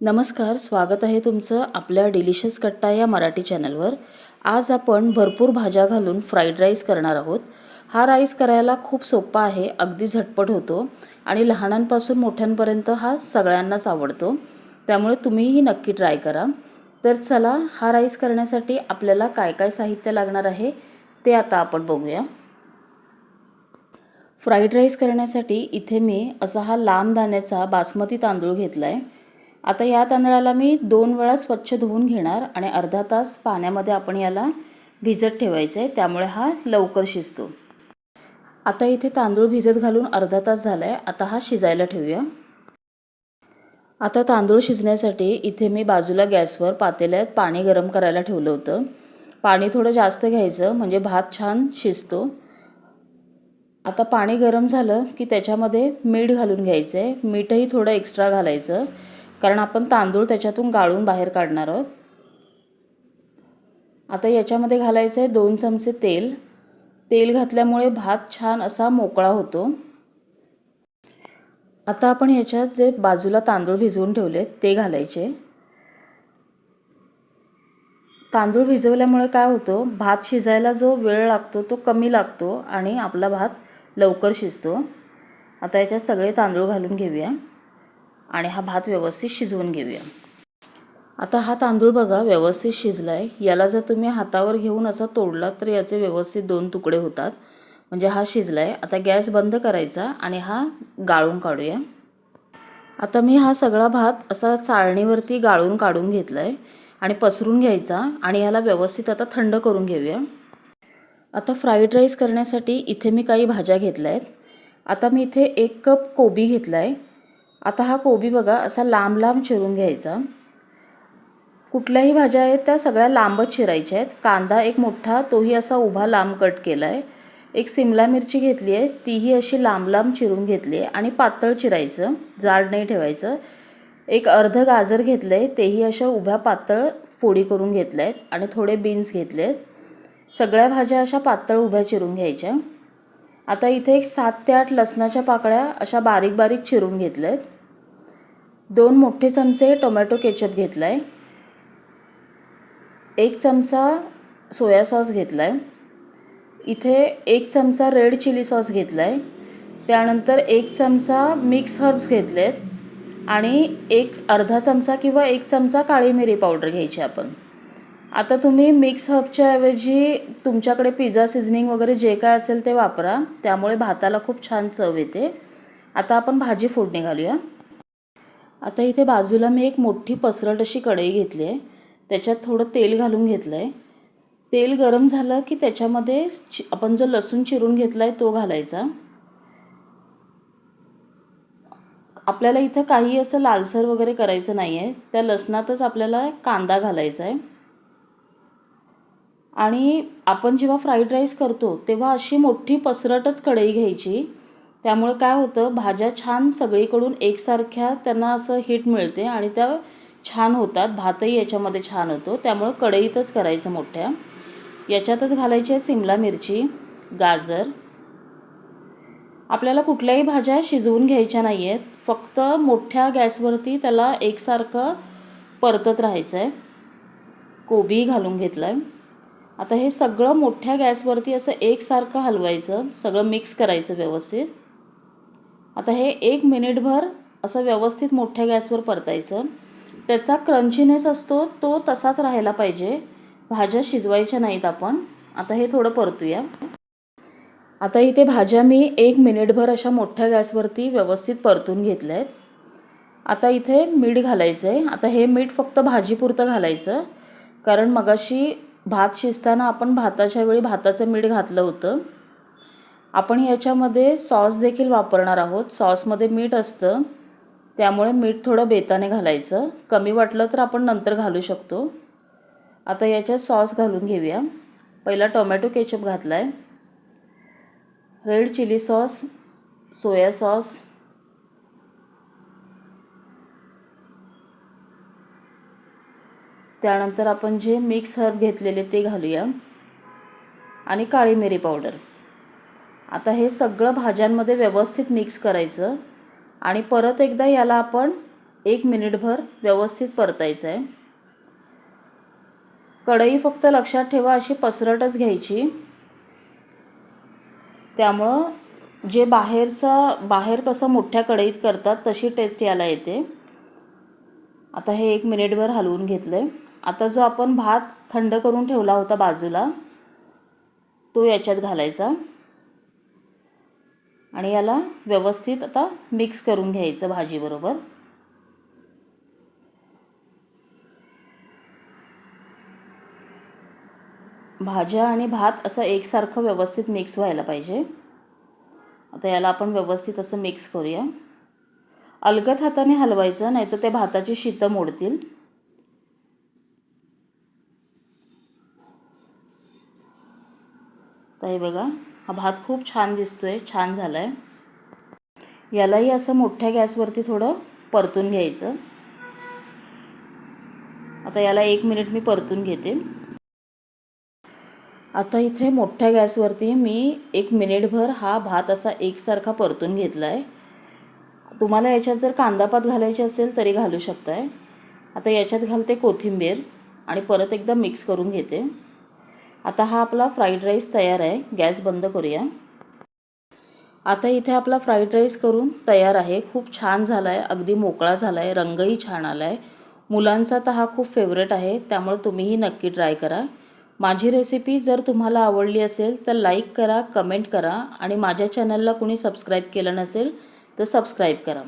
नमस्कार स्वागत आहे तुमचं आपल्या डिलिशियस कट्टा या मराठी चॅनलवर. आज आपण भरपूर भाज्या घालून फ्राईड राईस करणार आहोत. हा राईस करायला खूप सोपा आहे अगदी झटपट होतो आणि लहानांपासून मोठ्यांपर्यंत हा सगळ्यांनाच आवडतो. त्यामुळे तुम्हीही नक्की ट्राय करा. तर चला हा राईस करण्यासाठी आपल्याला काय काय साहित्य लागणार आहे ते आता आपण बघूया. फ्राईड राईस करण्यासाठी इथे मी असा हा लांब दाण्याचा बासमती तांदूळ घेतला आहे आता या तांदळाला मी दोन वेळा स्वच्छ धुवून घेणार आणि अर्धा तास पाण्यामध्ये आपण याला भिजत ठेवायचं आहे त्यामुळे हा लवकर शिजतो. आता इथे तांदूळ भिजत घालून अर्धा तास झाला आहे आता हा शिजायला ठेवूया. आता तांदूळ शिजण्यासाठी इथे मी बाजूला गॅसवर पातेल्यात पाणी गरम करायला ठेवलं होतं. पाणी थोडं जास्त घ्यायचं म्हणजे भात छान शिजतो. आता पाणी गरम झालं की त्याच्यामध्ये मीठ घालून घ्यायचं आहे मीठही थोडं एक्स्ट्रा घालायचं. कारण आपण तांदूळ त्याच्यातून गाळून बाहेर काढणार आहोत. आता याच्यामध्ये घालायचं आहे दोन चमचे तेल. तेल घातल्यामुळे भात छान असा मोकळा होतो. आता आपण ह्याच्यात जे बाजूला तांदूळ भिजवून ठेवले ते घालायचे. तांदूळ भिजवल्यामुळे काय होतं भात शिजायला जो वेळ लागतो तो कमी लागतो आणि आपला भात लवकर शिजतो. आता याच्यात सगळे तांदूळ घालून घेऊया. आणि हा भात व्यवस्थित शिजवून घेऊया. आता हा तांदूळ बघा व्यवस्थित शिजला आहे याला जर तुम्ही हातावर घेऊन असा तोडला तर याचे व्यवस्थित दोन तुकडे होतात. म्हणजे हा शिजला आहे आता गॅस बंद करायचा आणि हा गाळून काढूया. आता मी हा सगळा भात असा चाळणीवरती गाळून काढून घेतला आहे आणि पसरून घ्यायचा आणि याला व्यवस्थित आता थंड करून घेऊया. आता फ्राईड राईस करण्यासाठी इथे मी काही भाज्या घेतल्या आहेत आता मी इथे एक कप कोबी घेतला आहे आता हा कोबी बघा असा लांब लांब चिरून घ्यायचा. कुठल्याही भाज्या आहेत त्या सगळ्या लांबच चिरायच्या आहेत. कांदा एक मोठा तोही असा उभा लांब कट केला आहे एक सिमला मिरची घेतली आहे तीही अशी लांब लांब चिरून घेतली आहे आणि पातळ चिरायचं जाड नाही ठेवायचं. एक अर्ध गाजर घेतलं आहे तेही अशा उभ्या पातळ फोडी करून घेतल्या आहेत आणि थोडे बीन्स घेतले आहेत सगळ्या भाज्या अशा पातळ उभ्या चिरून घ्यायच्या. आता इथे एक सात ते आठ लसणाच्या पाकळ्या अशा बारीक बारीक चिरून घेतल्या आहेत दोन मोठे चमचे टोमॅटो केचप घेतला आहे एक चमचा सोया सॉस घेतला आहे इथे एक चमचा रेड चिली सॉस घेतला आहे त्यानंतर एक चमचा मिक्स हर्ब्स घेतले आहेत आणि एक अर्धा चमचा किंवा एक चमचा काळी मिरी पावडर घ्यायची आपण. आता तुम्ही मिक्स हबच्या ऐवजी तुमच्याकडे पिझ्झा सिझनिंग वगैरे जे काय असेल ते वापरा. त्यामुळे भाताला खूप छान चव येते. आता आपण भाजी फोडणी घालूया. आता इथे बाजूला मी एक मोठी पसरट अशी कढई घेतली आहे. त्याच्यात थोडं तेल घालून घेतलं आहे तेल गरम झालं की त्याच्यामध्ये चि आपण जो लसूण चिरून घेतला आहे तो घालायचा. आपल्याला इथं काही असं लालसर वगैरे करायचं नाही आहे त्या लसणातच आपल्याला कांदा घालायचा आहे आणि आपण जेव्हा फ्राईड राईस करतो तेव्हा अशी मोठी पसरटच कढई घ्यायची. त्यामुळे काय होतं भाज्या छान सगळीकडून एकसारख्या त्यांना असं हीट मिळते आणि त्या छान होतात. भातही याच्यामध्ये छान होतो. त्यामुळं कढईतच करायचं मोठ्या. याच्यातच घालायची आहे सिमला मिरची गाजर. आपल्याला कुठल्याही भाज्या शिजवून घ्यायच्या नाही आहेत फक्त मोठ्या गॅसवरती त्याला एकसारखं परतत राहायचं आहे कोबी घालून घेतलं आहे आता हे सगळं मोठ्या गॅसवरती असं एकसारखं हलवायचं सगळं मिक्स करायचं व्यवस्थित. आता हे एक मिनिटभर असं व्यवस्थित मोठ्या गॅसवर परतायचं. त्याचा क्रंचीनेस असतो तो तसाच राहायला पाहिजे. भाज्या शिजवायच्या नाहीत आपण. आता हे थोडं परतूया. आता इथे भाज्या मी एक मिनिटभर अशा मोठ्या गॅसवरती व्यवस्थित परतून घेतल्या आहेत आता इथे मीठ घालायचं आहे आता हे मीठ फक्त भाजीपुरतं घालायचं. कारण मगाशी भात शिजताना आपण भाताच्या वेळी भाताचं मीठ घातलं होतं. आपण याच्यामध्ये सॉस देखील वापरणार आहोत. सॉसमध्ये मीठ असतं. त्यामुळे मीठ थोडं बेताने घालायचं. कमी वाटलं तर आपण नंतर घालू शकतो. आता याच्यात सॉस घालून घेऊया. पहिला टोमॅटो केचप घातला आहे red chilli sauce soya sauce त्यानंतर आपण जे मिक्स हर्ब घेतलेले ते घालूया. आणि काळी मिरी पावडर. आता हे सगळं भाज्यांमध्ये व्यवस्थित मिक्स करायचं. आणि परत एकदा याला आपण एक मिनिटभर व्यवस्थित परतायचं आहे कढई फक्त लक्षात ठेवा अशी पसरटच घ्यायची. त्यामुळं जे बाहेरचा बाहेर कसं मोठ्या कढईत करतात तशी टेस्ट याला येते. आता हे एक मिनिटभर हलवून घेतलं आहे आता जो आपण भात थंड करून ठेवला होता बाजूला तो याच्यात घालायचा. आणि याला व्यवस्थित आता मिक्स करून घ्यायचं भाजीबरोबर. भाज्या आणि भात असं एकसारखं व्यवस्थित मिक्स व्हायला पाहिजे. आता याला आपण व्यवस्थित असं मिक्स करूया. अलगद हाताने हलवायचं नाही तर ते भाताची शीतं मोडतील. हे बघा. हा भात खूप छान दिसतो आहे छान झाला आहे यालाही असं मोठ्या गॅसवरती थोडं परतून घ्यायचं. आता याला एक मिनिट मी परतून घेते. आता इथे मोठ्या गॅसवरती मी एक मिनिटभर हा भात असा एकसारखा परतून घेतला आहे तुम्हाला याच्यात जर कांदापात घालायचे असेल तरी घालू शकताय. आता याच्यात घालते कोथिंबीर आणि परत एकदा मिक्स करून घेते. आता हा आपला फ्राईड राईस तयार आहे. गॅस बंद करूया. आता इथे आपला फ्राईड राईस करून तयार आहे. खूप छान झाला आहे अगदी मोकळा झाला आहे रंगही छान आला आहे मुलांचा तर हा खूप फेवरेट आहे. त्यामुळे तुम्हीही नक्की ट्राय करा. माझी रेसिपी जर तुम्हाला आवडली असेल तर लाईक करा कमेंट करा आणि माझ्या चॅनलला कुणी सबस्क्राईब केलं नसेल तर सबस्क्राईब करा.